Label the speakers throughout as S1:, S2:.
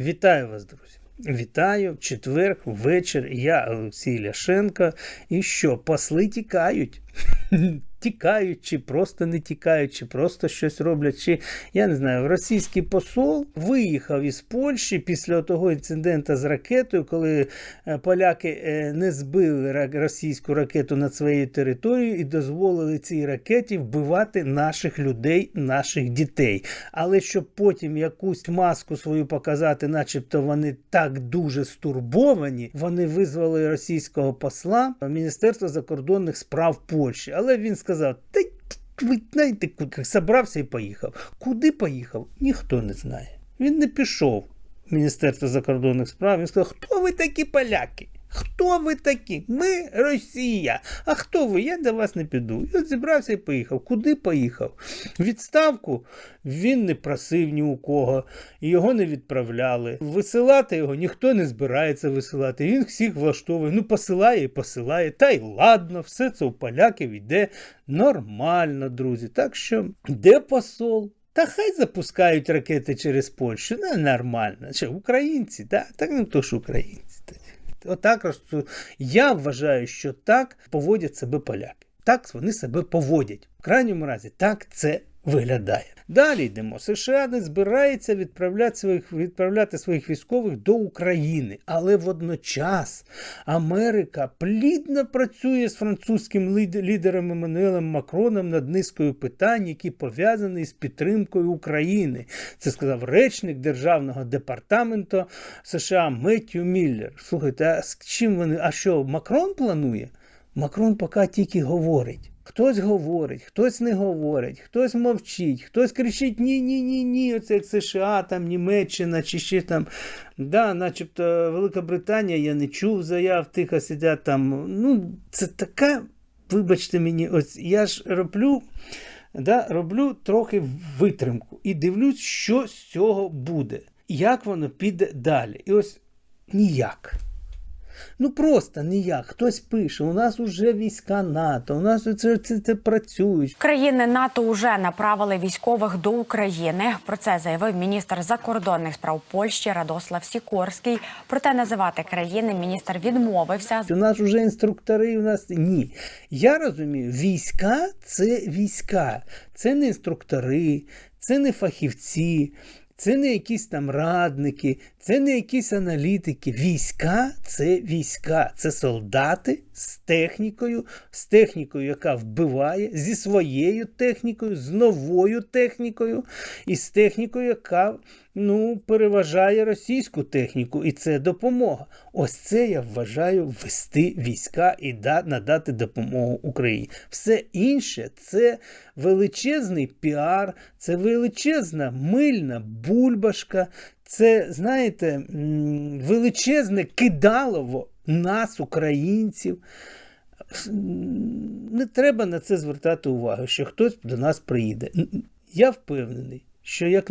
S1: Вітаю вас, друзі! Вітаю в четвер, вечір. Я Олексій Ляшенко. І що, посли тікають? Тікають, чи просто не тікають, чи просто щось роблять. Чи я не знаю, російський посол виїхав із Польщі після того інциденту з ракетою, коли е, поляки е, не збили російську ракету над своєю територією і дозволили цій ракеті вбивати наших людей, наших дітей. Але щоб потім якусь маску свою показати, начебто вони так дуже стурбовані, вони визвали російського посла в Міністерство закордонних справ Польщі. Але він сказав: Та ви знаєте, куди собрався і поїхав. Куди поїхав? Ніхто не знає. Він не пішов в Міністерство закордонних справ. Він сказав, хто ви такі поляки? Хто ви такі? Ми Росія. А хто ви? Я до вас не піду. І от зібрався і поїхав. Куди поїхав? Відставку він не просив ні у кого, його не відправляли. Висилати його ніхто не збирається висилати. Він всіх влаштовує. Ну, посилає і посилає. Та й ладно, все це у поляків йде нормально, друзі. Так що, де посол? Та хай запускають ракети через Польщу. Ну, нормально. Що, українці, да? так ну то ж українці. Отак роз- я вважаю, що так поводять себе поляки. Так вони себе поводять. В крайньому разі, так це виглядає. Далі йдемо. США не збирається відправляти своїх, відправляти своїх військових до України, але водночас Америка плідно працює з французьким лідером Еммануелем Макроном над низкою питань, які пов'язані з підтримкою України. Це сказав речник Державного департаменту США Меттью Міллер. Слухайте, а з чим вони? А що, Макрон планує? Макрон поки тільки говорить. Хтось говорить, хтось не говорить, хтось мовчить, хтось кричить ні, ні, ні, ні. Оце як США, там Німеччина чи ще там. Да, начебто Велика Британія, я не чув заяв, тихо сидять там. Ну, це така, вибачте мені, ось я ж роблю. Да, роблю трохи витримку і дивлюсь, що з цього буде, як воно піде далі. І ось ніяк. Ну просто ніяк. Хтось пише, у нас уже війська НАТО, у нас це, це, це працюють.
S2: Країни НАТО уже направили військових до України. Про це заявив міністр закордонних справ Польщі Радослав Сікорський. Проте називати країни міністр відмовився.
S1: У нас вже інструктори, у нас ні. Я розумію, війська це війська, це не інструктори, це не фахівці. Це не якісь там радники, це не якісь аналітики. Війська це війська, це солдати з технікою, з технікою, яка вбиває, зі своєю технікою, з новою технікою, і з технікою, яка ну, переважає російську техніку, і це допомога. Ось це я вважаю ввести війська і надати допомогу Україні. Все інше це величезний піар, це величезна мильна бульбашка, це, знаєте, величезне кидалово нас, українців. Не треба на це звертати увагу, що хтось до нас приїде. Я впевнений, що як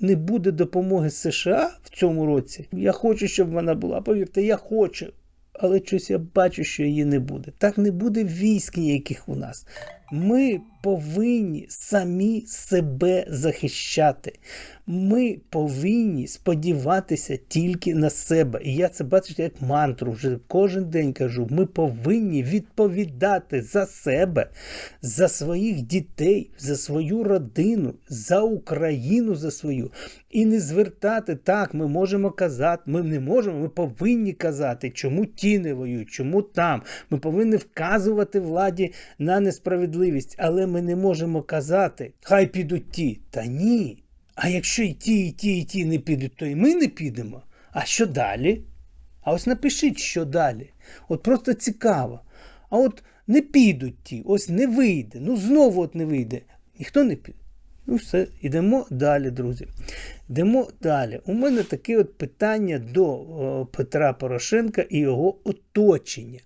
S1: не буде допомоги США в цьому році, я хочу, щоб вона була. Повірте, я хочу. Але щось я бачу, що її не буде. Так не буде військ ніяких у нас. Ми повинні самі себе захищати. Ми повинні сподіватися тільки на себе. І я це бачу як мантру. Вже кожен день кажу: ми повинні відповідати за себе, за своїх дітей, за свою родину, за Україну за свою. І не звертати так, ми можемо казати, ми не можемо, ми повинні казати, чому ті не воюють, чому там. Ми повинні вказувати владі на несправедливість, але ми не можемо казати, хай підуть ті. Та ні. А якщо і ті, і ті, і ті не підуть, то і ми не підемо. А що далі? А ось напишіть, що далі. От просто цікаво. А от не підуть ті, ось не вийде. Ну знову от не вийде. Ніхто не піде. Ну, все, йдемо далі, друзі. Йдемо далі. У мене таке от питання до о, Петра Порошенка і його оточення,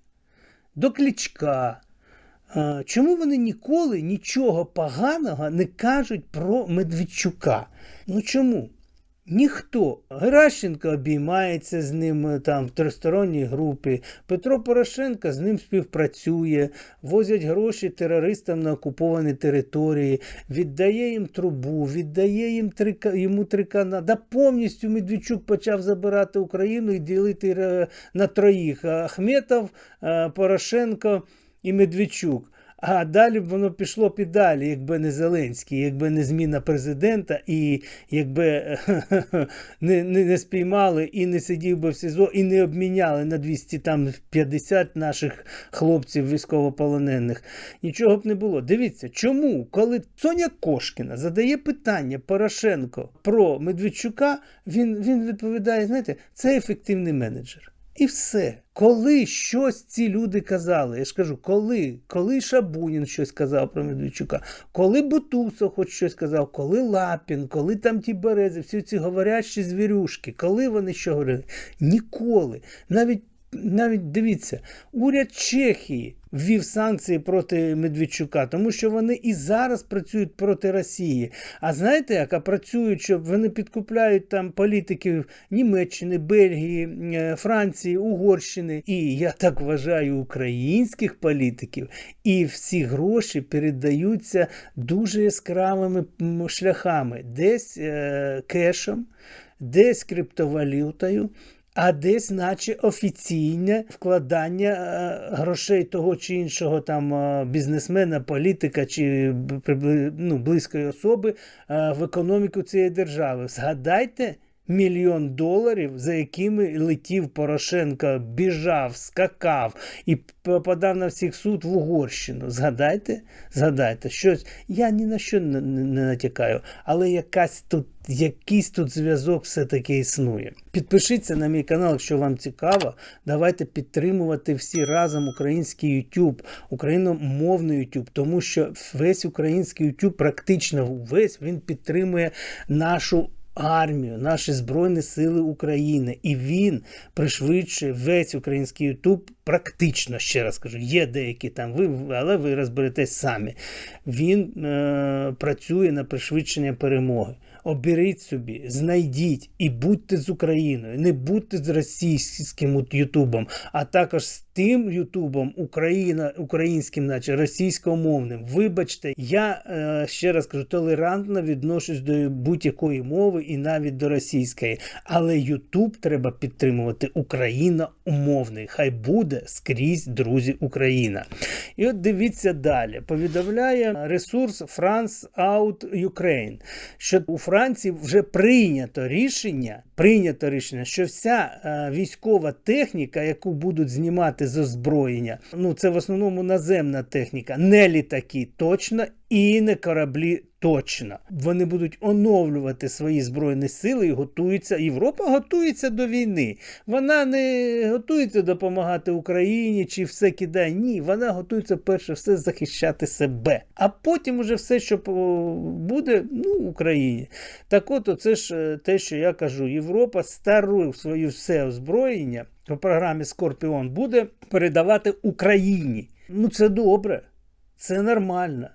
S1: до Клічка. Чому вони ніколи нічого поганого не кажуть про Медведчука? Ну чому? Ніхто. Геращенко обіймається з ним е, там в тристоронній групі. Петро Порошенко з ним співпрацює, возять гроші терористам на окуповані території, віддає їм трубу, віддає їм трика йому три канали. Да повністю Медведчук почав забирати Україну і ділити е, на троїх: Ахметов, е, Порошенко і Медведчук. А далі б воно пішло б і далі, якби не Зеленський, якби не зміна президента, і якби не, не, не спіймали і не сидів би в СІЗО, і не обміняли на 250 наших хлопців військовополонених. Нічого б не було. Дивіться, чому, коли Соня Кошкіна задає питання Порошенко про Медведчука, він, він відповідає: знаєте, це ефективний менеджер. І все. Коли щось ці люди казали, я ж кажу, коли, коли Шабунін щось казав про Медведчука, коли Бутусов хоч щось казав, коли Лапін, коли там ті берези, всі ці говорящі звірюшки, коли вони що говорили? Ніколи. Навіть навіть дивіться, уряд Чехії ввів санкції проти Медведчука, тому що вони і зараз працюють проти Росії. А знаєте, як а працюють, щоб вони підкупляють там політиків Німеччини, Бельгії, е, Франції, Угорщини. І я так вважаю українських політиків. І всі гроші передаються дуже яскравими шляхами, десь е, кешем, десь криптовалютою. А десь, наче офіційне вкладання е, грошей того чи іншого там е, бізнесмена, політика чи ну, близької особи е, в економіку цієї держави. Згадайте мільйон доларів, за якими летів Порошенко, біжав, скакав і п- подав на всіх суд в Угорщину. Згадайте, згадайте, щось. Я ні на що не, не, натякаю, але якась тут. Якийсь тут зв'язок все-таки існує. Підпишіться на мій канал, якщо вам цікаво. Давайте підтримувати всі разом український YouTube, україномовний YouTube, тому що весь український YouTube, практично весь він підтримує нашу армію, наші Збройні Сили України. І він пришвидшує весь український Ютуб. Практично, ще раз кажу, є деякі там, ви, але ви розберетесь самі. Він е, працює на пришвидшення перемоги. Оберіть собі, знайдіть і будьте з Україною, не будьте з російським Ютубом, а також з тим Ютубом Україна, українським, наче російськомовним. Вибачте, я е, ще раз кажу, толерантно відношусь до будь-якої мови і навіть до російської. Але Ютуб треба підтримувати україномовний. Хай буде скрізь, друзі, Україна. І от дивіться далі. Повідомляє ресурс France Out Ukraine, що у Франції вже прийнято рішення, прийнято рішення, що вся е, військова техніка, яку будуть знімати з озброєння, ну це в основному наземна техніка, не літаки точно і не кораблі точно. Вони будуть оновлювати свої збройні сили і готуються. Європа готується до війни. Вона не готується допомагати Україні чи все кидає. Ні, вона готується перше все захищати себе. А потім уже все, що буде, ну, Україні. Так от, оце ж е, те, що я кажу, Європа стару свою все озброєння по програмі Скорпіон буде передавати Україні. Ну, це добре, це нормально.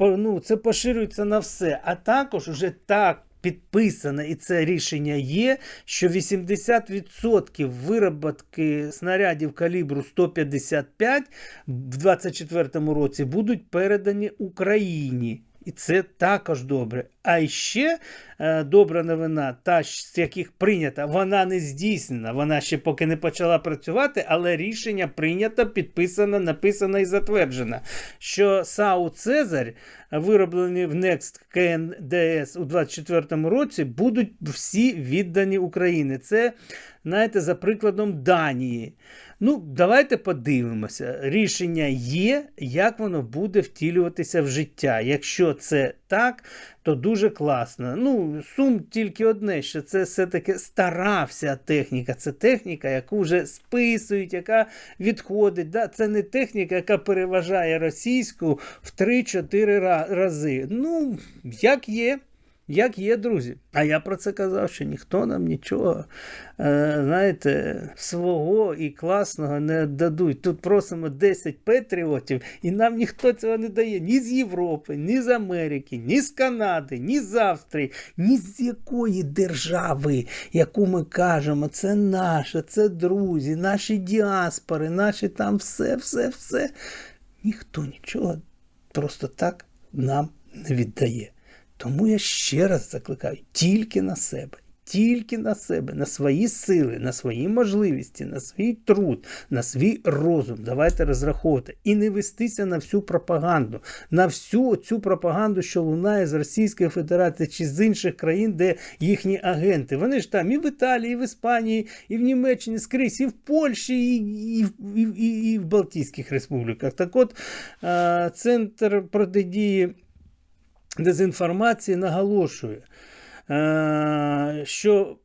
S1: Ну, це поширюється на все. А також уже так підписано, і це рішення є, що 80% вироботки снарядів калібру 155 в 2024 році будуть передані Україні. І це також добре. А ще е, добра новина, та з яких прийнята, вона не здійснена. Вона ще поки не почала працювати, але рішення прийнято, підписано, написано і затверджено. Що САУ Цезарь, вироблені в Next KNDS у 2024 році, будуть всі віддані Україні. Це, знаєте, за прикладом Данії. Ну, давайте подивимося. Рішення є, як воно буде втілюватися в життя. Якщо це так, то дуже класно. Ну, сум тільки одне, що це все-таки стара вся техніка. Це техніка, яку вже списують, яка відходить. Да? Це не техніка, яка переважає російську в 3-4 рази. Ну, як є. Як є, друзі. А я про це казав, що ніхто нам нічого, е, знаєте, свого і класного не дадуть. Тут просимо 10 патріотів, і нам ніхто цього не дає ні з Європи, ні з Америки, ні з Канади, ні з Австрії, ні з якої держави, яку ми кажемо, це наша, це друзі, наші діаспори, наші там все, все, все. Ніхто нічого просто так нам не віддає. Тому я ще раз закликаю тільки на себе, тільки на себе, на свої сили, на свої можливості, на свій труд, на свій розум. Давайте розраховувати і не вестися на всю пропаганду, на всю цю пропаганду, що лунає з Російської Федерації чи з інших країн, де їхні агенти. Вони ж там і в Італії, і в Іспанії, і в Німеччині скрізь, і в Польщі, і, і, і, і, і в Балтійських республіках. Так от е, центр протидії дезінформації наголошує, е, що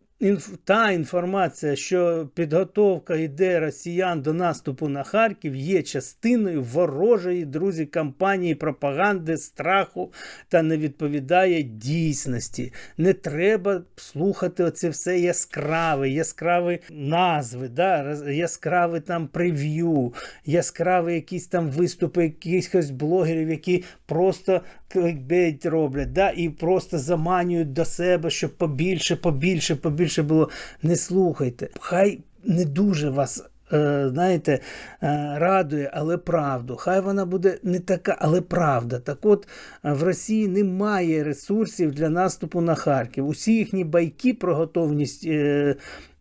S1: та інформація, що підготовка йде росіян до наступу на Харків, є частиною ворожої друзі кампанії пропаганди, страху та не відповідає дійсності. Не треба слухати оце все яскраве, яскраві назви, да, яскраве там прев'ю, яскраві якісь там виступи якихось блогерів, які просто кликбейт роблять, да, і просто заманюють до себе, щоб побільше, побільше, побільше було. Не слухайте. Хай не дуже вас. е, Знаєте, е, радує, але правду. Хай вона буде не така, але правда. Так от е, в Росії немає ресурсів для наступу на Харків. Усі їхні байки про готовність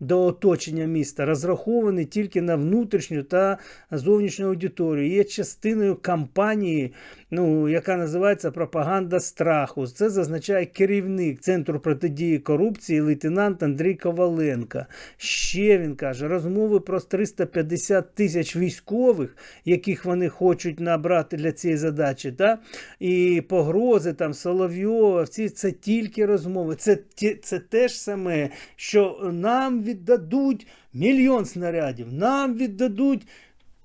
S1: до оточення міста розраховані тільки на внутрішню та зовнішню аудиторію. Є частиною кампанії, ну, яка називається пропаганда страху. Це зазначає керівник Центру протидії корупції лейтенант Андрій Коваленко. Ще він каже, розмови про 350 тисяч військових, яких вони хочуть набрати для цієї задачі, та? і погрози там Соловйова, всі це тільки розмови. Це, це те ж саме, що нам віддадуть мільйон снарядів, нам віддадуть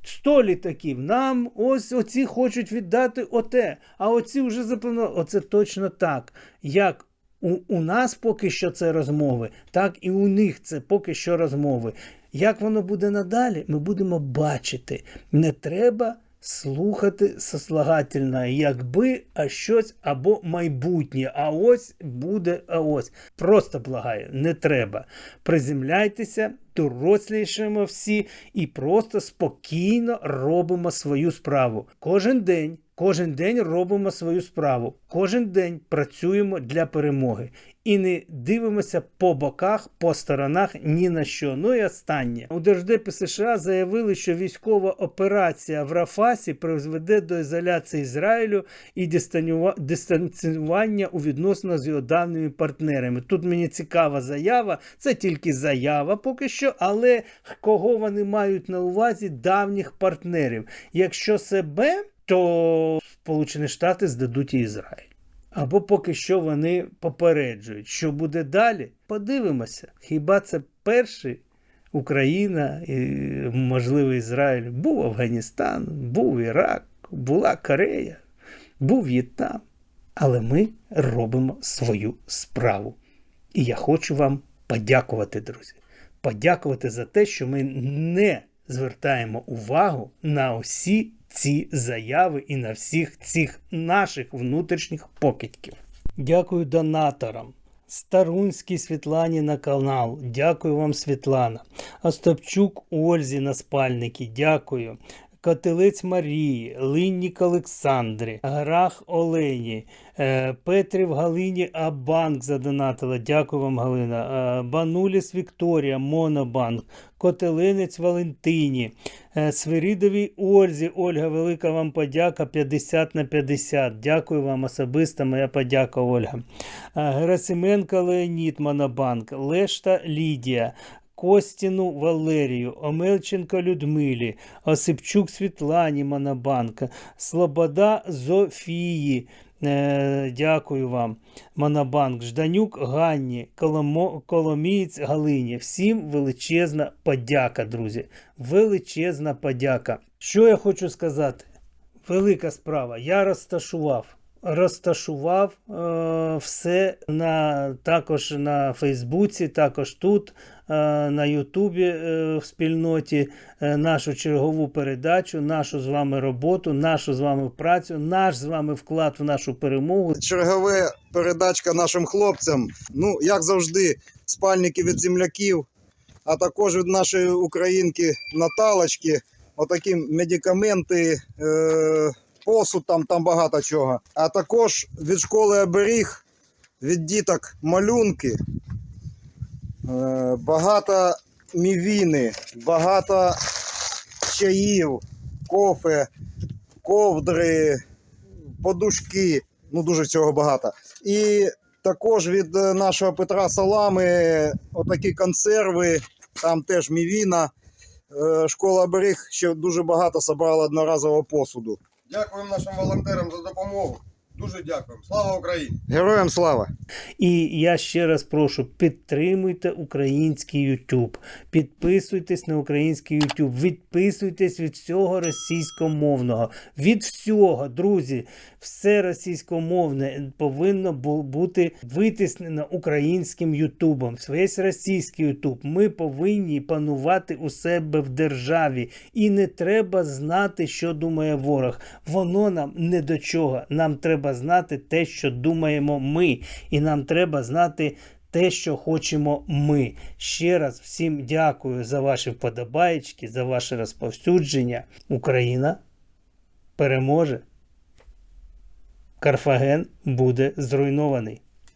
S1: 100 літаків, нам ось оці хочуть віддати оте, а оці вже запланували. Оце точно так. Як у, у нас поки що це розмови, так і у них це поки що розмови. Як воно буде надалі, ми будемо бачити. Не треба слухати сослагательно, якби а щось або майбутнє, а ось буде, а ось. Просто благаю, не треба. Приземляйтеся, дорослішаємо всі і просто спокійно робимо свою справу. Кожен день. Кожен день робимо свою справу, кожен день працюємо для перемоги і не дивимося по боках, по сторонах ні на що. Ну і останнє у Держдепі США заявили, що військова операція в Рафасі призведе до ізоляції Ізраїлю і дистанціювання у відносинах з його давніми партнерами. Тут мені цікава заява, це тільки заява поки що, але кого вони мають на увазі давніх партнерів? Якщо себе то Сполучені Штати здадуть і Ізраїль. Або поки що вони попереджують, що буде далі. Подивимося. Хіба це перший Україна, і, можливо, Ізраїль? Був Афганістан, був Ірак, була Корея, був В'єтнам. Але ми робимо свою справу. І я хочу вам подякувати, друзі. Подякувати за те, що ми не звертаємо увагу на усі ці заяви і на всіх цих наших внутрішніх покидьків. Дякую донаторам. Старунській Світлані на канал. Дякую вам, Світлана. Остапчук Ользі на спальники. Дякую. Котелець Марії, Линнік Олександрі, Грах Олені, е, Петрів Галині Абанк задонатила. Дякую вам, Галина. Е, Бануліс Вікторія, Монобанк, Котелинець Валентині, е, Свиридовій Ользі. Ольга, велика вам подяка 50 на 50. Дякую вам особисто, моя подяка, Ольга. Герасименко Леонід Монобанк, Лешта Лідія. Костіну Валерію, Омельченко Людмилі, Осипчук Світлані Монобанка, Слобода Зофії. Е, дякую вам, Монобанк, Жданюк Ганні, Коломо, Коломієць Галині. Всім величезна подяка, друзі. Величезна подяка. Що я хочу сказати? Велика справа. Я розташував розташував е, все на, також на Фейсбуці, також тут, е, на Ютубі е, в спільноті, е, нашу чергову передачу, нашу з вами роботу, нашу з вами працю, наш з вами вклад в нашу перемогу.
S3: чергове передачка нашим хлопцям. Ну, як завжди, спальники від земляків, а також від нашої українки Наталочки. Отакі медикаменти, е, посуд, там, там багато чого. А також від школи оберіг, від діток малюнки. Е, багато мівіни, багато чаїв, кофе, ковдри, подушки. Ну, дуже цього багато. І також від е, нашого Петра Салами отакі консерви, там теж мівіна. Е, Школа оберіг ще дуже багато собрала одноразового посуду.
S4: Дякуємо нашим волонтерам за допомогу. Дуже дякуємо. Слава Україні!
S3: Героям слава!
S1: І я ще раз прошу, підтримуйте український YouTube, підписуйтесь на український YouTube, відписуйтесь від всього російськомовного. Від всього, друзі, все російськомовне повинно бути витиснено українським Ютубом. Весь російський Ютуб. Ми повинні панувати у себе в державі. І не треба знати, що думає ворог. Воно нам не до чого. Нам треба знати те, що думаємо ми. І нам треба знати те, що хочемо ми. Ще раз всім дякую за ваші вподобаєчки, за ваше розповсюдження. Україна переможе. Карфаген буде зруйнований.